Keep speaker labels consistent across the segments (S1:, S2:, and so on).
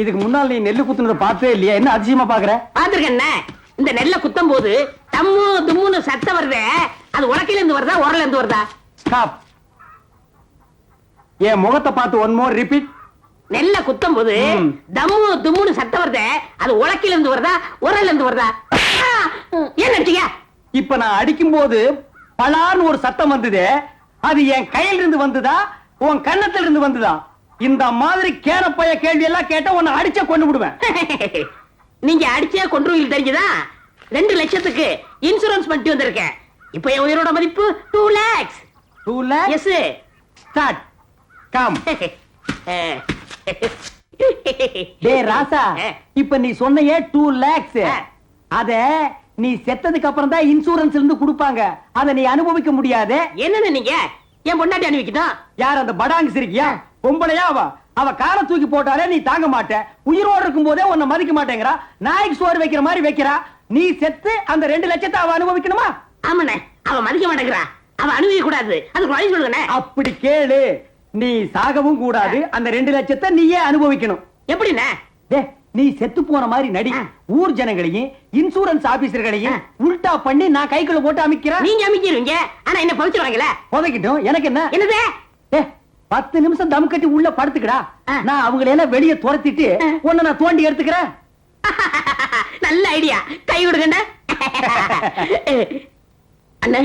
S1: இதுக்கு முன்னால் நீ நெல்லு குத்துனதை பார்த்தே இல்லையா? என்ன அதிசயமா பாக்குற?
S2: பாத்துருக்கண்ணே இந்த நெல்லை குத்தும் போது தம்மு தும்முன்னு சத்தம் வருதே. அது உலக்கையில இருந்து வருதா உரல இருந்து வருதா?
S1: ஸ்டாப் என் முகத்தை பார்த்து ஒன் மோர் ரிப்பீட்
S2: நெல்ல குத்தும் போது. தம்மு தும்முன்னு சத்தம் வருதே. அது உலக்கையில இருந்து வருதா உரல்ல இருந்து வருதா! ஏன் நடிச்சீங்க
S1: இப்ப நான் அடிக்கும் போது பலான்னு ஒரு சத்தம் வந்தது. அது என் கையில இருந்து வந்ததா உன் கன்னத்துல இருந்து வந்ததா? இந்த மாதிரி கேனப்பைய கேள்வி எல்லாம் கேட்டா உன்னை அடிச்ச கொண்டு விடுவேன்.
S2: நீங்க அடிச்சே கொன்றுவீங்க தெரிஞ்சுதா? ரெண்டு லட்சத்துக்கு இன்சூரன்ஸ் பண்ணிட்டு வந்திருக்கேன். இப்ப என் உயிரோட மதிப்பு two lakhs
S1: two
S2: lakhs
S1: start come டேய் ராசா இப்ப நீ சொன்னையே டூ லேக்ஸ். அத நீ செத்ததுக்கு அப்புறம் தான் இன்சூரன்ஸ் இருந்து கொடுப்பாங்க. அத நீ அனுபவிக்க முடியாது.
S2: என்னன்னு நீங்க? என் பொண்டாட்டி அனுப்பிக்கணும்
S1: யார் அந்த படாங்கு சிரிக்கியா? பொம்பளையா அவ. அவ காலை தூக்கி போட்டாலே நீ தாங்க மாட்ட. உயிரோடு இருக்கும் போதே உன்னை மதிக்க மாட்டேங்கிறா. நாய்க்கு சோறு வைக்கிற மாதிரி வைக்கிறா. நீ செத்து அந்த ரெண்டு லட்சத்தை அவ அனுபவிக்கணுமா?
S2: ஆமாண்ணே. அவ மதிக்க மாட்டேங்கிறா. அவ அனுபவிக்க கூடாது. அதுக்கு வழி சொல்லுங்கண்ணே.
S1: அப்படி கேளு. நீ சாகவும் கூடாது. அந்த ரெண்டு லட்சத்தை நீயே அனுபவிக்கணும்.
S2: எப்படிண்ணே?
S1: டே நீ செத்து போன மாதிரி நடி. ஊர் ஜனங்களையும் இன்சூரன்ஸ் ஆபீசர்களையும். உல்டா பண்ணி நான் கைக்குள்ள போட்டு அமைக்கிறேன்
S2: நீங்க அமைக்கிறீங்க. ஆனா என்ன பவிச்சிருவாங்கல்ல
S1: புதைக்கிட்டும். எனக்கு என்ன?
S2: என்னது?
S1: பத்து நிமிஷம் தம் கட்டி உள்ள படுத்துக்கடா. நான் அவங்களை எல்லாம் வெளியே துரத்திட்டு. உன்னை நான் தோண்டி எடுத்துக்கிறேன்.
S2: நல்ல ஐடியா கை கொடுங்கண்ணே. அண்ணே?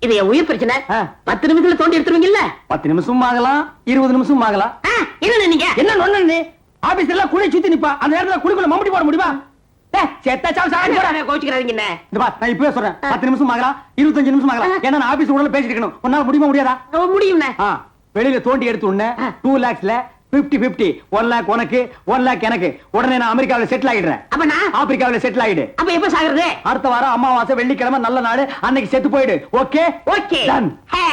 S2: இது என் உயிர் பிரச்சனை. பத்து நிமிஷத்துல தோண்டி எடுத்துருவீங்கல்ல?
S1: பத்து நிமிஷம் ஆகலாம் இருபது நிமிஷம் ஆகலாம்.
S2: ஆ, என்னண்ணே நீங்க?
S1: என்ன நொண்ணு நீ? ஆபீஸ்ல எல்லாம் குழி சுத்தி நிப்பா. அந்த நேரத்துல குழிக்குள்ள மம்பட்டி போட முடியுமா? செத்தா சாவு சாகடி போடா.
S2: கோச்சுக்கிறாதீங்கண்ணே
S1: இந்த பா நான் இப்பவே சொல்றேன். பத்து நிமிஷம் ஆகலாம் இருபத்தஞ்சு நிமிஷம் ஆகலாம். ஏன்னா நான் ஆபீஸ் உள்ள பேசிட்டு இருக்கணும். உன்னால முடியுமா முடியாதா?
S2: முடியும்ண்ணே.
S1: ஆ, வெளியில தோண்டி எடுத்து உடனே. டூ லேக்ஸ்ல பிப்டி பிப்டி ஒன் லேக் உனக்கு ஒன் லேக் எனக்கு. உடனே நான் அமெரிக்காவில செட்டில் ஆயிடுறேன்
S2: அப்ப நான்?
S1: ஆப்பிரிக்காவில செட்டில் ஆயிடு
S2: அப்ப எப்ப சாகுறது?
S1: அடுத்த வாரம் அமாவாசை வெள்ளிக்கிழமை நல்ல நாள். அன்னைக்கு செத்து போயிடு. Okay
S2: okay
S1: Done.
S2: ஹே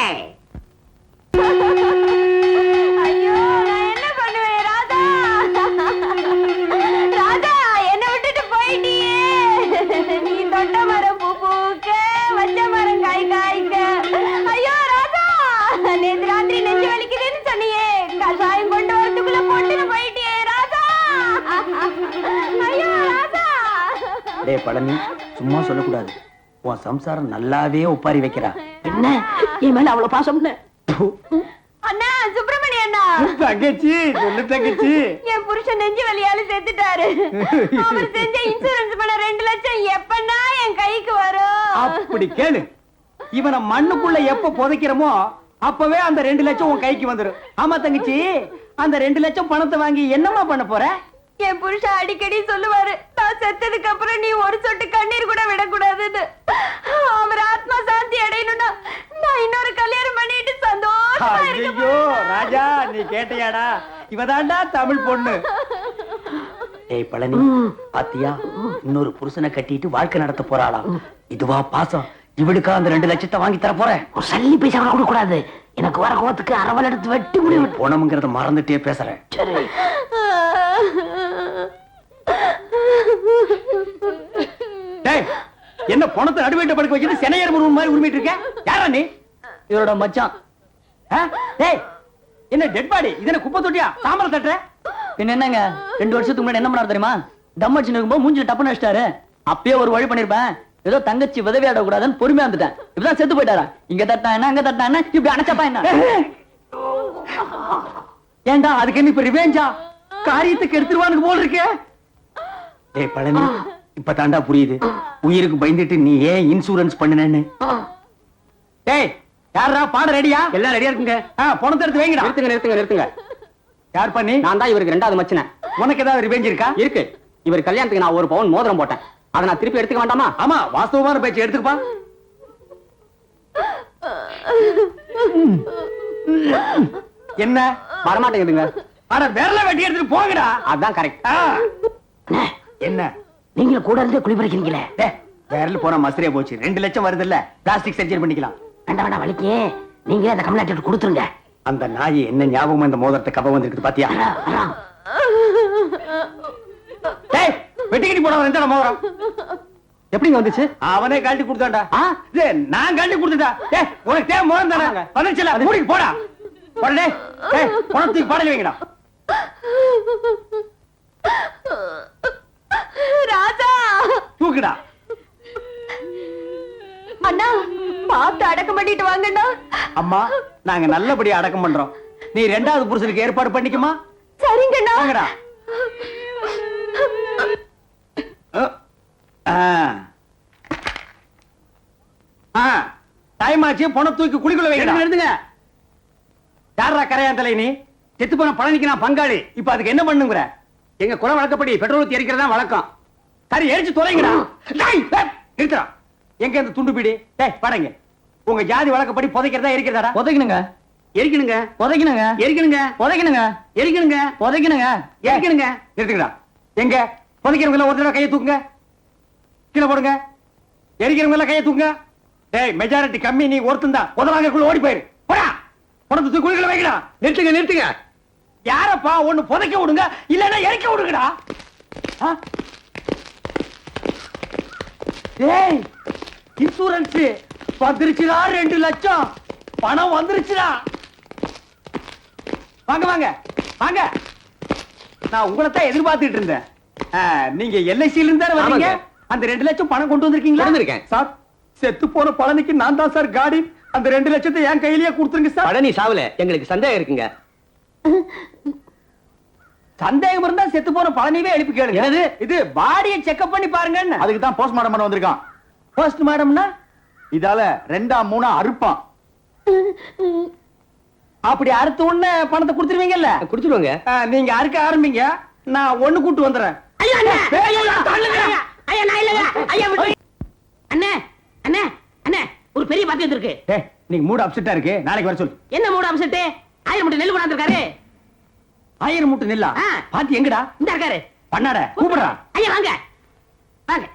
S1: டேய் பழனி சும்மா சொல்லக்கூடாது. உன் சம்சாரம் நல்லாவே ஒப்பாரி வைக்கிறா.
S2: என்ன? என் மேல அவ்வளவு பாசம்னு
S3: அண்ணா சுப்பிரமணிய அண்ணா.
S1: தங்கச்சி சொல்லு தங்கச்சி.
S3: என் புருஷன் நெஞ்சு வலியால செத்துட்டாரு. அவர் செஞ்ச இன்சூரன்ஸ் பண்ண ரெண்டு லட்சம் எப்பன்னா என் கைக்கு வரும்.
S1: அப்படி கேளு. இவனை மண்ணுக்குள்ள எப்ப புதைக்கிறோமோ அப்பவே அந்த ரெண்டு லட்சம் உன் கைக்கு வந்துரும். ஆமா தங்கச்சி அந்த ரெண்டு லட்சம் பணத்தை வாங்கி என்னம்மா பண்ண போற?
S3: என் புருஷன் அடிக்கடி சொல்லுவாரு நான் செத்ததுக்கு அப்புறம் நீ ஒரு சொட்டு கண்ணீர் கூட விடக்கூடாதுன்னு. அவர் ஆத்மா சாந்தி அடையணும்னா நான் இன்னொரு கல்யாணம் பண்ணிட்டு சந்தோஷமா
S1: ஐயோ. ராஜா நீ கேட்டியாடா? இவதாண்டா தமிழ் பொண்ணு. ஏய் பழனி பாத்தியா? இன்னொரு புருஷனை கட்டிட்டு வாழ்க்கை நடத்த போறாளாம் இதுவா பாசம். இவளுக்கா அந்த ரெண்டு லட்சத்தை வாங்கி தர போறேன்.
S2: ஒரு சல்லி பைசா கூட கொடுக்க கூடாது எனக்கு வர கோவத்துக்கு அரவல் எடுத்து வெட்டி முடியும்
S1: போனமுங்கிறத மறந்துட்டே பேசுறேன்.
S2: சரி.
S1: என்ன பணத்தை நடுவேட்ட படுக்க வச்சு சென்னையர் முருகன் மாதிரி உரிமிட்டு இருக்க? யாரா நீ? இவரோட மச்சான். என்ன டெட் பாடி இதன குப்பை தொட்டியா? தாமரை தட்டுற?
S4: பின்ன என்னங்க? ரெண்டு வருஷத்துக்கு முன்னாடி என்ன பண்ணாரு தெரியுமா? தம் அடிச்சு இருக்கும்போது மூஞ்சில டப்புன்னு அடிச்சிட்டாரு. அப்பயே ஒரு வழி பண்ணிருப்பேன். ஏதோ தங்கச்சி உதவியாட கூடாதுன்னு பொறுமையா வந்துட்டேன். இப்பதான் செத்து போயிட்டாரா? இங்க தட்டா என்ன அங்க தட்டா என்ன? இப்படி அணைச்சப்பா என்ன?
S1: ஏண்டா அதுக்கு என்ன இப்ப ரிவேஞ்சா காரியத்துக்கு எடுத்துருவானுக்கு போல் இருக்கே. டேய் பழனி இப்ப தாண்டா புரியுது. உயிருக்கு பயந்துட்டு நீ ஏன் இன்சூரன்ஸ் பண்ணுனேன்னு? டேய் யாரா பாட ரெடியா?
S4: எல்லாம் ரெடியா இருக்குங்க.
S1: பணத்தை எடுத்து வைங்கடா.
S4: நிறுத்துங்க நிறுத்துங்க நிறுத்துங்க.
S1: யார் பண்ணி?
S4: நான் தான் இவருக்கு ரெண்டாவது மச்சினேன்.
S1: உனக்கு ஏதாவது ரிவேஞ்ச் இருக்கா?
S4: இருக்கு. இவர் கல்யாணத்துக்கு நான் ஒரு பவுன் மோதிரம் போட்டேன். அதை நான் திருப்பி எடுத்துக்க வேண்டாமா?
S1: ஆமா வாஸ்தவமான பேச்சு எடுத்துக்கப்பா. என்ன?
S4: வரமாட்டேங்குதுங்க.
S1: அட விரல வெட்டி எடுத்துட்டு போங்கடா.
S4: அதான் கரெக்ட்.
S1: என்ன?
S2: நீங்களும் கூட இருந்தே குழி பறிக்கிறீங்களே
S1: டே விரல் போனா மசரே போச்சு. ரெண்டு லட்சம் வருது இல்ல பிளாஸ்டிக் சர்ஜரி பண்ணிக்கலாம்.
S2: வேண்டாம் வேண்டாம் வலிக்கு. நீங்களே அந்த கம்யூனிட்டி கொடுத்துருங்க.
S1: அந்த நாய் என்ன ஞாபகம் இந்த மோதிரத்தை கவ வந்திருக்குது பாத்தியா. டேய் வெட்டிக்கிட்டு போனவன் எந்த மோதிரம்?
S4: எப்படிங்க வந்துச்சு?
S1: அவனே கழட்டி கொடுத்தான்டா. நான் கழட்டி கொடுத்துட்டா. டேய் உனக்கு தேவை மோதிரம் தானே வந்துச்சுல மூடிக்கு போடா டேய் டேய் பணத்துக்கு பாடல வைங்கடா.
S3: ராஜா!
S1: தூக்குடா.
S3: அண்ணா பார்த்து அடக்கம் பண்ணிட்டு வாங்கண்ணா.
S1: அம்மா நாங்க நல்லபடியா அடக்கம் பண்றோம். நீ ரெண்டாவது புருஷனுக்கு ஏற்பாடு பண்ணிக்குமா?
S3: சரிங்கண்ணா.
S1: வாங்கடா. டைம் ஆச்சு பண தூக்கி குளிக்குள்ள வைக்கணும் எடுத்துங்க யாரா கரையான் தலை நீ? செத்து போன பழனிக்கு நான் பங்காளி. இப்ப அதுக்கு என்ன பண்ணுங்கிற? எங்க குல வழக்கப்படி பெட்ரோல் ஊத்தி எரிக்கிறதா வழக்கம். சரி எரிச்சு தொலைங்கடா. எங்க இந்த துண்டு பீடி? டேய் படங்க உங்க ஜாதி வழக்கப்படி புதைக்கிறதா எரிக்கிறதாடா?
S4: புதைக்கணுங்க.
S1: எரிக்கணுங்க.
S4: புதைக்கணுங்க.
S1: எரிக்கணுங்க.
S4: புதைக்கணுங்க.
S1: எரிக்கணுங்க.
S4: புதைக்கணுங்க.
S1: எரிக்கணுங்க. நிறுத்துங்கடா. எங்க? புதைக்கிறவங்க எல்லாம் ஒரு தடவை கையை தூக்குங்க. கீழே போடுங்க. எரிக்கிறவங்க எல்லாம் கையை தூக்குங்க. டேய் மெஜாரிட்டி கம்மி நீ ஒருத்தன் தான். உதவாங்கக்குள்ள ஓடி போயிரு. போடா. தூக்கி குழிகளை வைக்கடா. நிறுத்துங்க நிறுத்துங்க. யாரப்பா ஒண்ணு புதைக்க விடுங்க இல்லன்னா எரிக்க விடுங்கடா? டேய் இன்சூரன்ஸ் வந்துருச்சுடா ரெண்டு லட்சம். பணம் வந்துருச்சுடா. வாங்க வாங்க வாங்க. நான் உங்களை தான் எதிர்பார்த்துட்டு இருந்தேன். நீங்க எல்ஐசில இருந்து தானே வந்தீங்க
S5: ஆமாங்க.
S1: அந்த ரெண்டு லட்சம் பணம் கொண்டு வந்திருக்கீங்களா?
S5: வந்திருக்கேன்.
S1: சார் செத்து போன பழனிக்கு நான் தான் சார் காடி அந்த ரெண்டு லட்சத்தை என் கையிலேயே கொடுத்துருங்க சார்.
S5: பழனி சாவல எங்களுக்கு சந்தேகம் இருக்குங்க.
S1: சந்தேகம் இருந்தா செத்து போன பழனிவே எழுப்பி கேளுங்க. என்னது? இது பாடியை செக்அப் பண்ணி பாருங்க
S6: அதுக்கு தான் போஸ்ட்மார்ட்டம் பண்ண வந்திருக்கான்.
S1: போஸ்ட் மேடம்னா
S6: இதால ரெண்டா மூணா அறுப்பான்.
S1: அப்படி அறுத்த உடனே பணத்தை கொடுத்துருவீங்கல்ல?
S5: குடிச்சிருவாங்க
S1: ஆ, நீங்க அறுக்க ஆரம்பிங்க. நான் ஒண்ணு கூட்டு வந்துடுறேன்
S2: ஐயா அண்ணே!
S1: ஏய்,
S2: ஐயா,
S1: ஐயா, தள்ளுங்க.
S2: ஐயா, ஐயா நான் இல்லையா ஐயா விட்டு அண்ணே அண்ணே அண்ணே ஒரு பெரிய பாத்தி வந்திருக்கு.
S1: ஏய், நீங்க மூடு அப்செட்டா இருக்கு. நாளைக்கு வர சொல்லு.
S2: என்ன மூட அம்சட்டு ஆயிரம் மட்டும் நெல் கொண்டாந்துருக்காரு.
S1: ஆயிரம் மூட்டை நெல்லா?
S2: ஆ.
S1: பாத்தி எங்கடா?
S2: இந்த இருக்காரு.
S1: பண்ணாட கூப்பிடுறா.
S2: ஐயா வாங்க. வாங்க.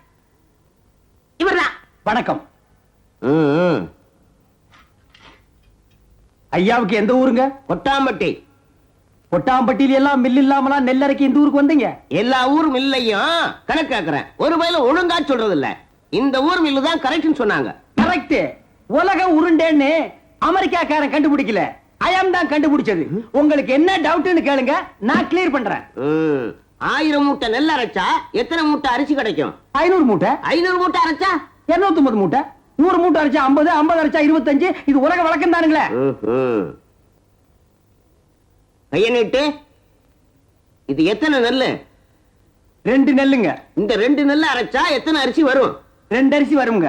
S2: இவர்தான்
S1: வணக்கம். ஐயாவுக்கு எந்த ஊருங்க?
S5: கொட்டாம்பட்டி
S1: கொட்டாம்பட்டியில எல்லாம் மில் இல்லாமலாம் நெல்லரைக்கு இந்த ஊருக்கு வந்தீங்க?
S5: எல்லா ஊர் மில்லையும் கணக்கு கேக்குறேன். ஒரு வயல ஒழுங்கா சொல்றது இல்ல இந்த ஊர் மில்லு தான் கரெக்ட்னு சொன்னாங்க.
S1: கரெக்ட் உலக உருண்டேன்னு அமெரிக்காக்காரன் கண்டுபிடிக்கல. அயம் தான் கண்டுபிடிச்சது. உங்களுக்கு என்ன டவுட்னு கேளுங்க நான் கிளியர் பண்றேன்.
S5: ஆயிரம் மூட்டை நெல் அரைச்சா எத்தனை மூட்டை அரிசி கிடைக்கும்?
S1: ஐநூறு மூட்டை.
S5: ஐநூறு மூட்டை அரைச்சா?
S1: இருநூத்தி ஒன்பது மூட்டை. நூறு மூட்டை அரைச்சா ஐம்பது ஐம்பது அரைச்சா இருபத்தஞ்சு. இது உலக வழக்கம் தானுங்களே.
S5: கைய நீட்டு. இது எத்தனை நெல்லு
S1: ரெண்டு நெல்லுங்க.
S5: இந்த ரெண்டு நெல்லு அரைச்சா எத்தனை அரிசி வரும்?
S1: ரெண்டு அரிசி வருங்க.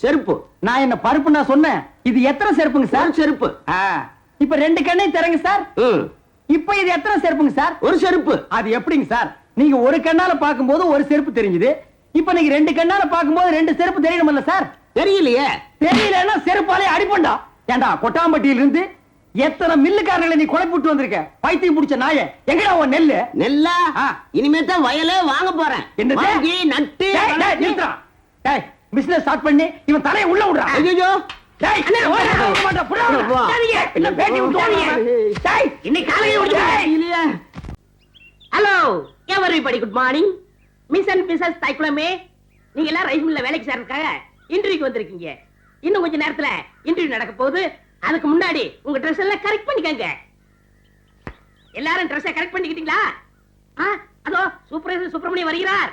S5: செருப்பு.
S1: நான் என்ன பருப்பு நான் சொன்னேன். இது எத்தனை செருப்புங்க சார்?
S5: செருப்பு.
S1: இப்ப ரெண்டு கண்ணையும் தரங்க சார். இப்ப இது எத்தனை செருப்புங்க சார்?
S5: ஒரு செருப்பு.
S1: அது எப்படிங்க சார்? நீங்க ஒரு கண்ணால பாக்கும்போது ஒரு செருப்பு தெரிஞ்சுது. இப்ப நீங்க ரெண்டு கண்ணால பாக்கும்போது ரெண்டு செருப்பு தெரியணும்ல சார்?
S5: தெரியலையே.
S1: தெரியலன்னா செருப்பாலே அடிப்பண்டா. ஏண்டா கொட்டாம்பட்டியில இருந்து எத்தனை மில்லுக்காரர்களை நீ குழப்பிட்டு வந்திருக்க? பைத்தியம் பிடிச்ச நாய. எங்கடா உன் நெல்லு?
S5: நெல்லா. இனிமே தான் வயலே வாங்க போறேன்? வாங்கி நட்டு
S1: business start பண்ணி இவன் தலையை உள்ள விடுறா
S5: ஐயோ
S1: டேய்,
S2: அண்ணே, ஓடு.
S1: விட மாட்டா, புடா.
S5: வா.
S1: சரிங்க. இல்ல, பேட்டி விட்டு
S2: சரிங்க.
S1: ஓடுறா. டேய்,
S2: இன்னைக்கு காலையில விடுங்க. Hello everybody good morning miss and missus தைக்குளமே நீங்க எல்லாம் ரைஸ் மில்ல வேலைக்கு சேர்றதுக்காக இன்டர்வியூக்கு வந்திருக்கீங்க. இன்னும் கொஞ்ச நேரத்துல இன்டர்வியூ நடக்க போகுது. அதுக்கு முன்னாடி உங்க ட்ரெஸ் எல்லாம் கரெக்ட் பண்ணிக்கங்க. எல்லாரும் ட்ரெஸ்ஸை கரெக்ட் பண்ணிக்கிட்டீங்களா? ஆ, அதோ சூப்பர் சுப்பிரமணியம் வருகிறார்.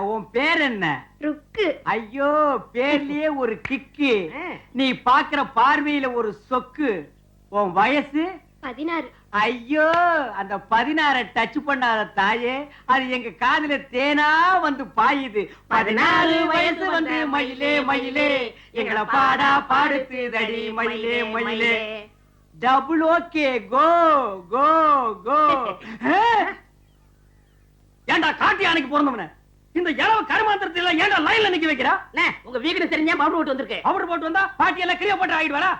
S1: உன் பேர் என்ன?
S3: ருக்கு.
S1: ஐயோ பேர்லயே ஒரு கிக்கு. நீ பாக்குற பார்வையில ஒரு சொக்கு. உன் வயசு?
S3: பதினாறு.
S1: ஐயோ அந்த பதினாற டச் பண்ணாத தாயே. அது எங்க காதுல தேனா வந்து பாயுது. பதினாறு வயசு வந்து மயிலே மயிலே. எங்களை பாடா பாடுத்து தடி மயிலே மயிலே. டபுள் ஓகே கோ கோ கோ ஏண்டா காட்டு யானைக்கு பிறந்தவன இந்த இளவு கருமாந்திரத்துல ஏன்டா லைன்ல நிக்க வைக்கிறா?
S2: அண்ணே, உங்க வீடு தெரிஞ்சா பவுடர் போட்டு வந்திருக்கு.
S1: அவர் போட்டு வந்தா பாட்டி எல்லாம் கிரியா போட்டு ஆகிடுவாரா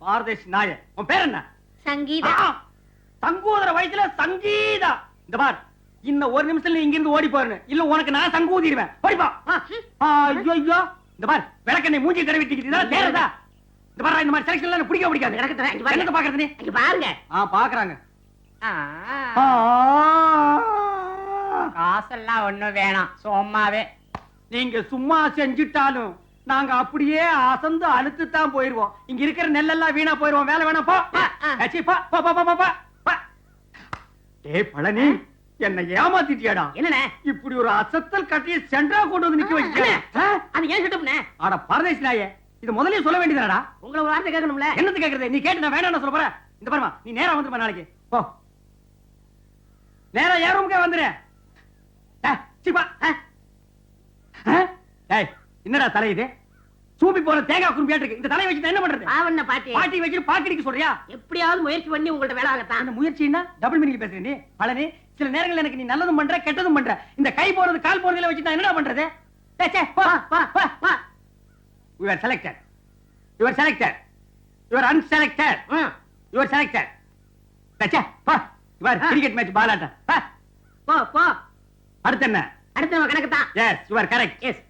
S1: பாரதேஷ் நாய உன் பேர் என்ன?
S3: சங்கீதா.
S1: ஆ, சங்கூதர வயசுல சங்கீதா. இந்த பார் இன்னும் ஒரு நிமிஷத்துல நீ இங்கிருந்து ஓடி போறேன் இல்ல உனக்கு நான் சங்கூதிடுவேன் ஓடிப்பா ஐயோ ஐயோ இந்த பார் விளக்கெண்ணை மூஞ்சி இதெல்லாம் தேறதா இந்த பாரு இந்த மாதிரி செலக்ஷன் எல்லாம் பிடிக்க பிடிக்காது.
S2: எனக்கு இங்க
S1: பாக்குறது நீ?
S2: இங்க பாருங்க.
S1: ஆ பாக்குறாங்க.
S2: ஆ, காசெல்லாம் ஒண்ணும் வேணாம். சும்மாவே.
S1: நீங்க சும்மா செஞ்சுட்டாலும் நாங்க அப்படியே அசந்து அழுத்து தான் போயிருவோம். இங்க இருக்கிற நெல்லெல்லாம் வீணா போயிருவோம். வேலை வேணாம் போ. டேய் பழனி என்னை ஏமாத்திட்டியாடா?
S2: என்னண்ணே?
S1: இப்படி ஒரு அசத்தல் கட்டிய சென்டரா கொண்டு வந்து நிக்க வைக்க?
S2: அது ஏன் செட்டப்ண்ணே
S1: அட பரதேசி நாயே இது முதல்லயே சொல்ல வேண்டியதாடா
S2: உங்களை ஒரு வார்த்தை கேட்கணும்ல?
S1: என்னது கேக்குறது நீ கேட்டு நான் வேணாம்னு சொல்ல போற இந்த பாருமா நீ நேரா வந்துருமா நாளைக்கு. போ. நேரா ஏன் ரூமுக்கே வந்துரு? என்னடா தலை இது? சூப்பி போன தேங்காய் குறும்பியாட்டு இருக்கு இந்த தலையை வச்சு என்ன பண்றது?
S2: பாவண்ண பாட்டி.
S1: பாட்டி வச்சு பாக்கடிக்க சொல்றியா?
S2: எப்படியாவது முயற்சி பண்ணி உங்கள்ட்ட வேலை வாங்கத்தான்
S1: அந்த முயற்சின்னா டபுள் மீனிங் பேசுற நீ பழனி. சில நேரங்கள்ல எனக்கு நீ நல்லதும் பண்ற கெட்டதும் பண்ற. இந்த கை போறது கால் போறதுல வச்சு நான் என்னடா பண்றது. You are selected. You are selected. You are unselected.
S2: ம்,
S1: You are selected. You are cricket match ball
S2: போ.
S1: அடுத்து என்ன?
S2: அடுத்த நம்ம கணக்கு தான்
S1: yes you are correct
S2: yes